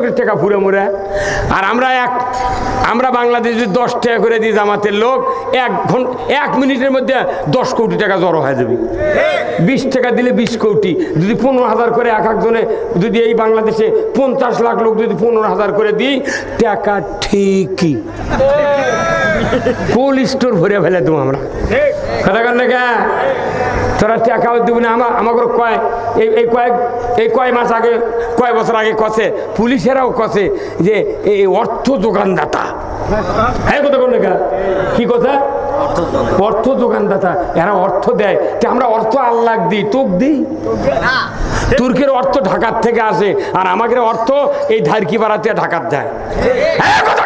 টাকা ফুরে মুড়ে। আর আমরা এক, আমরা বাংলাদেশে দশ টাকা করে দিই জামাতের লোক, এক ঘণ্টা এক মিনিটের মধ্যে দশ কোটি টাকা জড়ো হয়ে যাবে। বিশ টাকা দিলে বিশ কোটি, যদি পনেরো হাজার করে এক একজনে, যদি এই বাংলাদেশে পঞ্চাশ লাখ লোক যদি পনেরো হাজার করে দিই, টাকা ঠিকই। কোল্ড স্টোর ভরে ফেলে দেবো আমরা। কথা কর না কে? তোরা টাকাও দিব না আমার আমাকে কয়, এই এই কয়েক এই কয় মাস আগে, কয় বছর আগে কষে পুলিশেরাও কষে যে এই অর্থ যোগানদাতা। হ্যাঁ কথা লেখা কি কথা? অর্থ যোগানদাতা, এরা অর্থ দেয়। তা আমরা অর্থ আল্লাহ দিই, তোক দিই। তুর্কের অর্থ ঢাকার থেকে আসে, আর আমাদের অর্থ এই ধারকি বাড়াতে ঢাকার যায়। হ্যাঁ কথা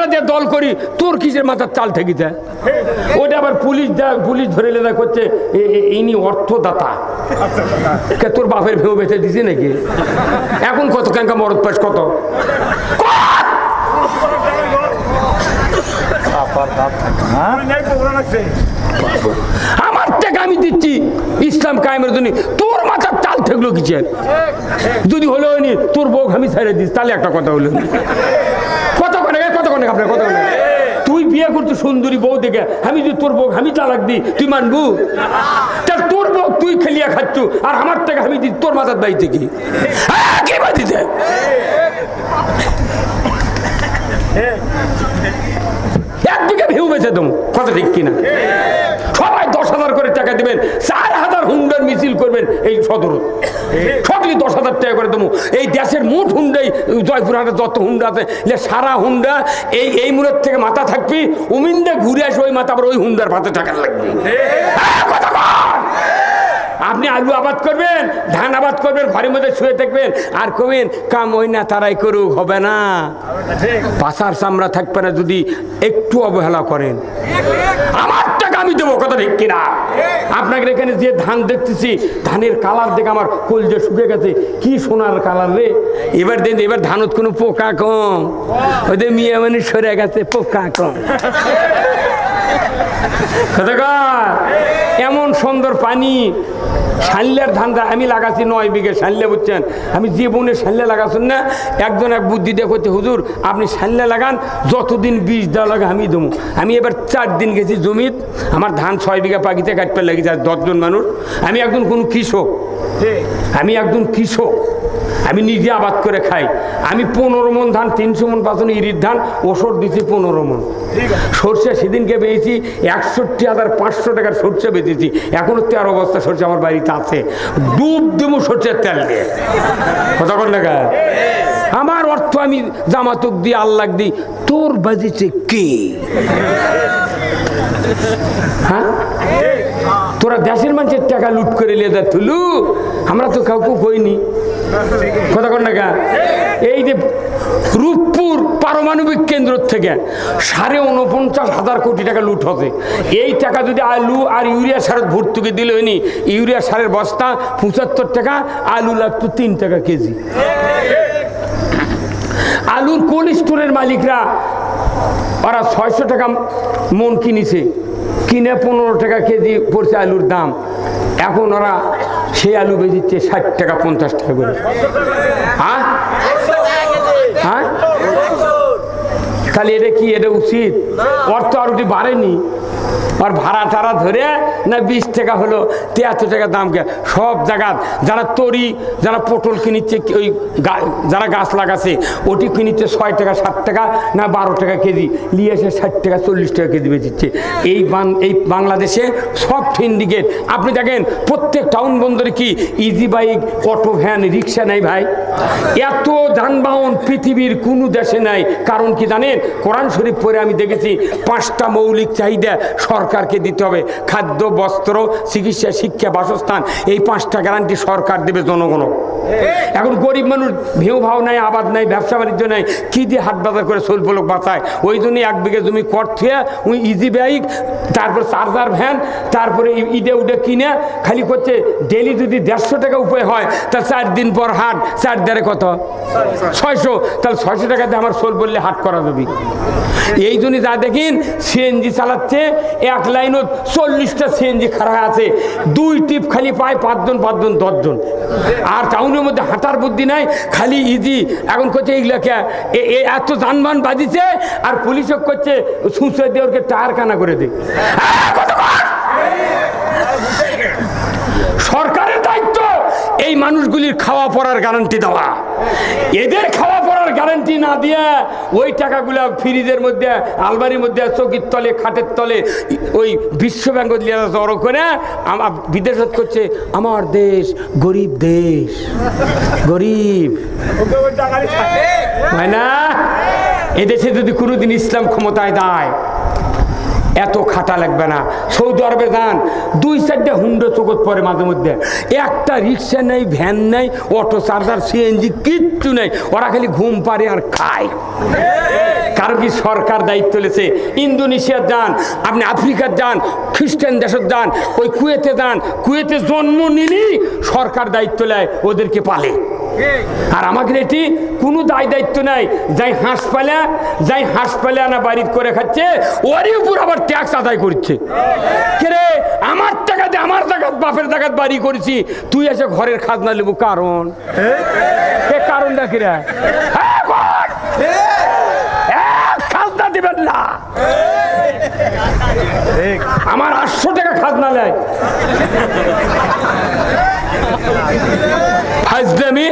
আমরা যে দল করি তোর কিসের মাথার চাল ঠেকিতে? ওটা আবার পুলিশ দেয় পুলিশ ধরে লেদা করছে ইনি অর্থদাতা। কে তোর বাপের ভেউ বেঁচে দিছে নাকি? এখন কত ক্যাঙ্কা মরদ পাস কত? কত? আমার টাকা আমি দিচ্ছি ইসলাম কায়েমের জন্য। তোর মাথার চাল ঠেকলো কিসের? যদি হলো নি তোর বউ আমি ছেড়ে দিস তাহলে একটা কথা হলো। করে আপনার কথা তুই বিয়ে সুন্দরী বউ দেখে আমি যদি তোর আমি তালাক দিই তুই মানবু? তার তোর বউ তুই খেলিয়া খাচ্ছ আর আমার টাকা আমি দিই তোর মাথার কি হ্যাঁ, কি একদিকে ভিউ বেছে দেবো কথা ঠিক কিনা? করে টাকা দিবেন, চার হাজার হুন্ডার মিছিল করবেন এই সদর। সবই দশ হাজার টাকা করে দেবো। এই দেশের মোট হুন্ডাই জয়পুরহাটে যত হুন্ডা আছে সারা হুন্ডা, এই এই মুরের থেকে মাথা থাকবি, উমিন্দে ঘুরে আসে ওই মাথা আবার ওই হুন্ডার পাতে টাকা লাগবে। হ্যাঁ! আপনি আলু আবাদ করবেন, ধান আবাদ করবেন, ঘরের মধ্যে শুয়ে থাকবেন, আর কবেন, কাম ওই না তারাই করুক, হবে না। পাশার চামড়া থাকবে না যদি একটু অবহেলা করেন। আমার টাকা আমি দেবো, কথা ঠিক কিনা? আপনাকে এখানে যে ধান দেখতেছি, ধানের কালার দেখে আমার কলজে শুকে গেছে। কি সোনার কালার রে? এবার দেন, এবার ধানত কোনো পোকা কম। ওদের মিয়া মানে সরে গেছে, পোকা কম। এমন সুন্দর পানি শাল্লার ধান্দা আমি লাগাচ্ছি নয় বিঘে শাল্লা বুঝছেন? আমি যে বনে শাল্লা লাগাচ্ছেন না। একজন এক বুদ্ধি করতে হুজুর, আপনি শাল্লা লাগান, যতদিন বীজ দেওয়া লাগে আমি দেবো। আমি এবার চার দিন গেছি জমিত, আমার ধান ছয় বিঘা পাখিতে কাটতে লেগেছে আর দশজন মানুষ। আমি একজন কোন কৃষক। আমি একজন কৃষক। আমি নিজে আবাদ করে খাই। আমি পনেরো মন ধান তিনশো মন পাঁচন ইরির ধান ওষুধ দিচ্ছি পনেরো মন। সর্ষে সেদিনকে পেয়েছি একষট্টি হাজার পাঁচশো টাকার সর্ষে বেচেছি। এখনও তেরো বস্তা সর্ষে আমার বাড়িতে আছে। ডুব দেবো সর্ষের তেল দিয়ে। কথা কর না আমার অর্থ আমি জামাতুক দিয়ে আল্লাহ দিই। তোর বাজিছে কে? হ্যাঁ? তোরা দেশের মানুষের টাকা লুট করে যা তুলু আমরা তো কাউকে কইনি। কথা কর না গা? এই যে রূপপুর পারমাণবিক কেন্দ্র থেকে সাড়ে উনপঞ্চাশ হাজার কোটি টাকা লুট হবে এই টাকা যদি আলু আর ইউরিয়া সারের ভর্তুকি দিলে হয়নি, ইউরিয়া সারের বস্তা পঁচাত্তর টাকা, আলু লাগতো তিন টাকা কেজি। আলুর কোল্ড স্টোরের মালিকরা ওরা ছয়শো টাকা মন কিনেছে। কিনে পনেরো টাকা কেজি পড়ছে আলুর দাম। এখন ওরা সেই আলু বেজিচ্ছে ষাট টাকা, পঞ্চাশ টাকা করে। হ্যাঁ? হ্যাঁ? তাহলে এটা কি, এটা উচিত? অর্থ আর বাড়েনি। আর ভাড়া টাড়া ধরে না বিশ টাকা হলো, তিয়াত্তর টাকা দাম কে সব জায়গা যারা তরি, যারা পটল কিনিচ্ছে ওই যারা গাছ লাগাছে, ওটি কিনিচ্ছে ছয় টাকা, সাত টাকা না বারো টাকা কেজি। নিয়ে এসে ষাট টাকা, চল্লিশ টাকা কেজি বেচিচ্ছে। এই এই বাংলাদেশে সব সিন্ডিকেট আপনি দেখেন, প্রত্যেক টাউন বন্দরে কি easy bike auto van rickshaw নাই ভাই? এত যানবাহন পৃথিবীর কোনো দেশে নাই। কারণ কি জানেন? কোরআন শরীফ পরে আমি দেখেছি, পাঁচটা মৌলিক চাহিদা সরকারকে দিতে হবে। খাদ্য, বস্ত্র, চিকিৎসা, শিক্ষা, বাসস্থান, এই পাঁচটা গ্যারান্টি সরকার দেবে জনগণ এখন গরিব মানুষ, ভেউ ভাও নাই, আবাদ নাই, ব্যবসা বাণিজ্য নাই, কী দিয়ে হাট বাজার করে ফলক বাঁচায়? ওই জন্যই এক বিঘে জমি কর থুয়ে ওই ইজি বাইক তারপর চার্জার ভ্যান তারপরে ই- ঈদে উঠে কিনে খালি করছে ডেলি যদি দেড়শো টাকা উপায় হয় তা চার দিন পর হাট, চার দেড়ে কত? ছয়শো। তাহলে ছয়শো টাকাতে আমার সোল বললে হাট করা যাবে। এই জন্য যা দেখিন সিএনজি চালাচ্ছে এক লাইনত চল্লিশটা সিএনজি খারাপ আছে। দুই টিপ খালি পায় পাঁচজন পাঁচজন, দশজন। আর টাউনের মধ্যে হাঁটার বুদ্ধি নাই, খালি ইজি। এখন করছে এইগুলাকে এত যানবাহন বাজিছে আর পুলিশও করছে সুসে দিয়ে ওকে টায়ার কানা করে দে। সরকারের দায়িত্ব এই মানুষগুলির খাওয়া পড়ার গ্যারান্টি দেওয়া। এদের খাওয়া গ্যারান্টি না দিয়ে ওই টাকাগুলো ফ্রিজের মধ্যে আলমারির মধ্যে চকির তলে খাটের তলে ওই বিশ্ব ব্যাংক জড়ো করে আমার বিদেশ করছে। আমার দেশ গরিব দেশ। গরিব। হয় না? এদেশে যদি কোনোদিন ইসলাম ক্ষমতায় দেয় এত খাটা লাগবে না। সৌদি আরবে যান, দুই চারটে হুন্ডো চোখত পরে মাঝে মধ্যে। একটা রিক্সা নেই, ভ্যান নেই, অটো চার্জার, সিএনজি, কিচ্ছু নেই। ওরা খালি ঘুম পারে আর খায়। কারও কি সরকার দায়িত্ব লেছে? ইন্দোনেশিয়ার যান, আপনি আফ্রিকার যান, খ্রিস্টান দেশের যান, ওই কুয়েতে যান, কুয়েতে জন্ম নিলেই সরকার দায়িত্ব নেয়, ওদেরকে পালে। আর আমাদের এটি কোনো দায় দায়িত্ব নাই। যাই হাঁস পালে, যাই হাঁস পালে আনা বাড়ির করে খাচ্ছে, ওরই উপর আবার ট্যাক্স আদায় করছে। কে আমার টাকাতে আমার টাকাত বাপের টাকাত বাড়ি করেছি। তুই এসে ঘরের খাজনা নেব কারণ? এ কারণটা কিরা খাজনা দিবেন না। আমার আটশো টাকা খাজনা নেয়। ফাজলামি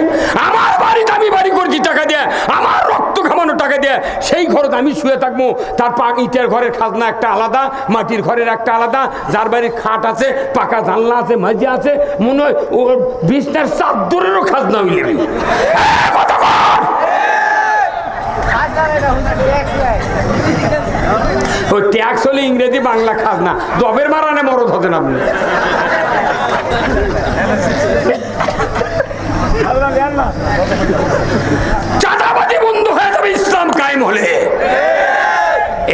আমার বাড়িতে আমি বাড়ি করছি টাকা দিয়ে, আমার রক্ত খামানো টাকা দিয়ে, সেই ঘরত আমি শুয়ে থাকব। তার পা ইটের ঘরের খাজনা একটা আলাদা, মাটির ঘরের একটা আলাদা, যার বাড়ির খাট আছে, পাকা জানলা আছে, মাঝে আছে, মনে হয় ওর বিছনার চাদরেরও খাজনা হইলে ওই ট্যাক্স হলে ইংরেজি বাংলা খাজনা, দবের মারানে মরদ হতেন আপনি। চাঁদাবাজি বন্ধ হয়ে যাবে ইসলাম কায়েম হলে।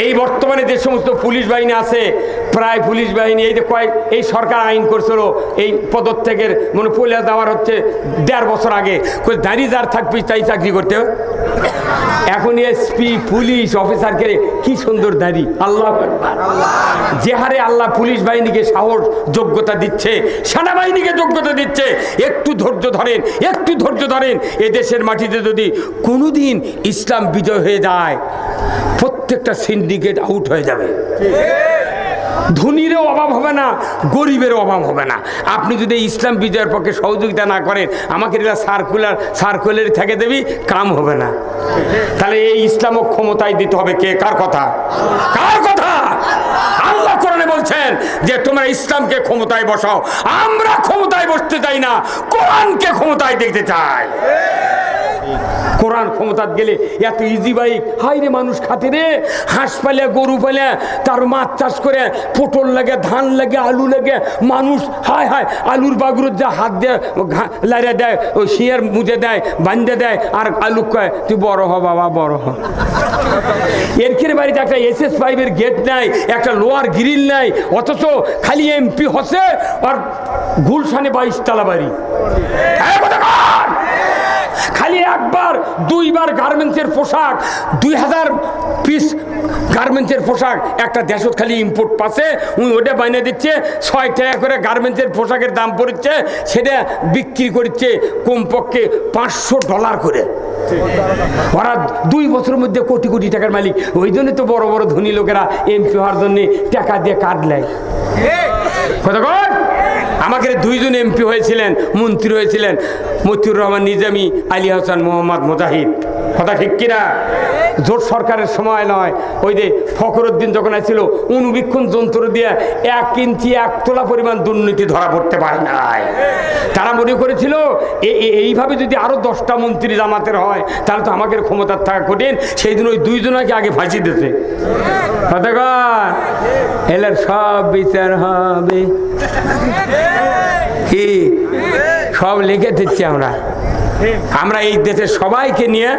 এই বর্তমানে যে সমস্ত পুলিশ বাহিনী আছে প্রায় পুলিশ বাহিনী, এই যে কয়েক এই সরকার আইন করছিল, এই পদত্যাগের মানে পলিয়া দেওয়ার হচ্ছে দেড় বছর আগে দাঁড়িয়ে যার থাকবি, তাই চাকরি করতে। এখন এসপি, পুলিশ অফিসারকে কি সুন্দর দাঁড়ি আল্লাহ। যে হারে আল্লাহ পুলিশ বাহিনীকে সাহস, যোগ্যতা দিচ্ছে, সেনাবাহিনীকে যোগ্যতা দিচ্ছে, একটু ধৈর্য ধরেন, একটু ধৈর্য ধরেন, এদেশের মাটিতে যদি কোনোদিন ইসলাম বিজয় হয়ে যায়, প্রত্যেকটা সিন্ডিকেট আউট হয়ে যাবে ধনীরও অভাব হবে না, গরিবেরও অভাব হবে না। আপনি যদি ইসলাম বিজয়ের পক্ষে সহযোগিতা না করেন, আমাকে এটা সার্কুলার সার্কুলার থেকে দেবি, কাম হবে না। তাহলে এই ইসলামও ক্ষমতায় দিতে হবে কে? কার কথা? কার কথা? আল্লাহ কোরআনে বলছেন যে, তোমরা ইসলামকে ক্ষমতায় বসাও, আমরা ক্ষমতায় বসতে চাই না, কোরআনকে ক্ষমতায় দেখতে চাই। কোরআন ক্ষমতাত গেলে এত ইজি বাইক হাই রে মানুষ খাতে রে হাঁস পালে গরু পালে তার মাছ চাষ করে, পটল লাগে, ধান লাগে, আলু লাগে, মানুষ, হায় হায়, আলুর বাগুরুর যা হাত দেয় লাইরে দেয় ওই শিয়ার মুজে দেয় বান্ধে দেয়, আর আলু কয়, তুই বড় হ বাবা, বড় হ। এর খেয়ে বাড়িতে একটা এস এস ফাইভের গেট নাই, একটা লোয়ার গ্রিল নাই, অথচ খালি এমপি হসে, আর গুলশানে বাইশ তালা বাড়ি? খালি একবার, দুইবার গার্মেন্টসের পোশাক, দুই হাজার পিস গার্মেন্টসের পোশাক। একটা দেশত খালি ইম্পোর্ট পাশে উনি ওটা বাইনে দিচ্ছে, ছয় টাকা করে গার্মেন্টসের পোশাকের দাম পড়ছে, সেটা বিক্রি করছে কমপক্ষে পাঁচশো ডলার করে। ওরা দুই বছরের মধ্যে কোটি কোটি টাকার মালিক। ওই জন্য তো বড় বড় ধনী লোকেরা এমপি হওয়ার জন্য টাকা দিয়ে কার্ড নেয়। কতক্ষণ আমাকে দুইজন এমপি হয়েছিলেন মন্ত্রী হয়েছিলেন মতিউর রহমান নিজামি আলী হাসান মোহাম্মদ মুজাহিদ। কথা ঠিক কিনা? জোট সরকারের সময় নয়। ওই যে ফখরুদ্দিন যখন আসছিল অনুবীক্ষণ যন্ত্র দিয়ে এক ইঞ্চি, এক তোলা পরিমাণ দুর্নীতি ধরা পড়তে পারে নাই। তারা মনে করেছিল এইভাবে যদি আরও দশটা মন্ত্রী জামাতের হয়, তাহলে তো আমাদের ক্ষমতার থাকা কঠিন। সেই দিন ওই দুইজনকে আগে ফাঁসি দিতে। কতক্ষণ এলার সব বিচার হবে। কি? সব লিখে দিচ্ছি আমরা। আমরা এই দেশের সবাইকে নিয়ে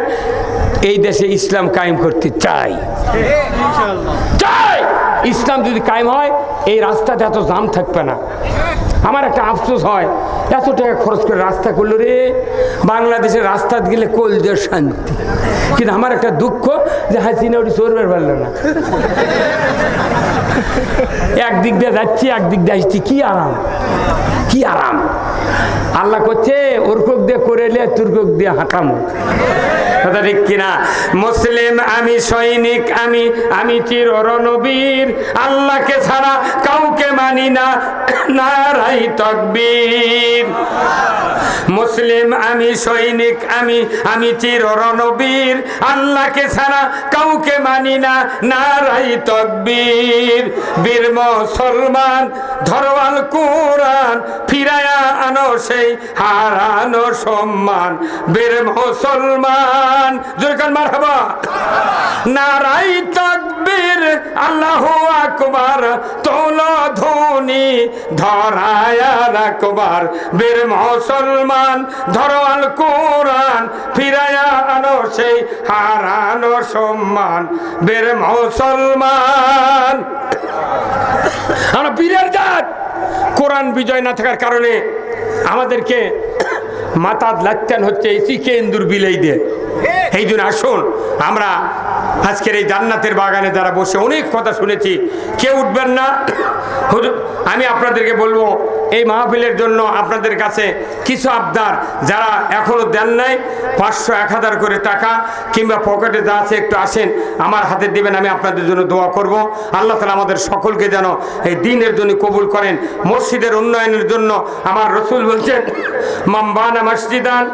এই দেশে ইসলাম কায়েম করতে চাই। চাই! ইসলাম যদি কায়েম হয়, এই রাস্তাতে এত জাম থাকবে না। আমার একটা আফসোস হয়, এত টাকা খরচ করে রাস্তা করল রে। বাংলাদেশের রাস্তা গেলে কোল যে শান্তি। কিন্তু আমার একটা দুঃখ যে হাসিনা ওটি চলবে পারল না। একদিক দিয়ে যাচ্ছি, একদিক দিয়ে আসছি। কি আরাম? কি আরাম? আল্লাহ করছে ওরকক দিয়ে করে দিয়ে কথা ঠিক কিনা? মুসলিম আমি সৈনিক, আমি আমি চির রণবীর আল্লাহকে ছাড়া কাউকে মানি না। নারাই তকবীর। মুসলিম আমি সৈনিক, আমি আমি চির রণবীর আল্লাহকে ছাড়া কাউকে মানি না। নারাই তকবীর। বীর মুসলমান ধরওয়াল কোরআন ফিরায়া আনো সেই, হারানো সম্মান। বীর মুসলমান। জোরকান মার হবা নারাই তকবীর, আল্লাহ আকবার। তোল ধনি ধরায়া রাখবার। বীর মুসলমান ধরওয়াল কোরআন। ফিরায়া আনো সেই, হারানো সম্মান। বীর মুসলমান। আমরা বীরের জাত। কোরআন বিজয় না থাকার কারণে আমাদেরকে মাতাদ লাগতেন হচ্ছে এই চিকে ইন্দুর বিলেই দিয়ে। এই জন্য আসুন, আমরা আজকের এই জান্নাতের বাগানে যারা বসে অনেক কথা শুনেছি, কেউ উঠবেন না। হুজুর, আমি আপনাদেরকে বলব, এই মাহফিলের জন্য আপনাদের কাছে কিছু আবদার যারা এখনও দেন নাই, পাঁচশো এক হাজার করে টাকা কিংবা পকেটে যা আছে একটু আসেন, আমার হাতে দেবেন, আমি আপনাদের জন্য দোয়া করব। আল্লাহ তালা আমাদের সকলকে যেন এই দিনের জন্য কবুল করেন। মসজিদের উন্নয়নের জন্য আমার রসুল বলছেন মাম্বানা মসজিদান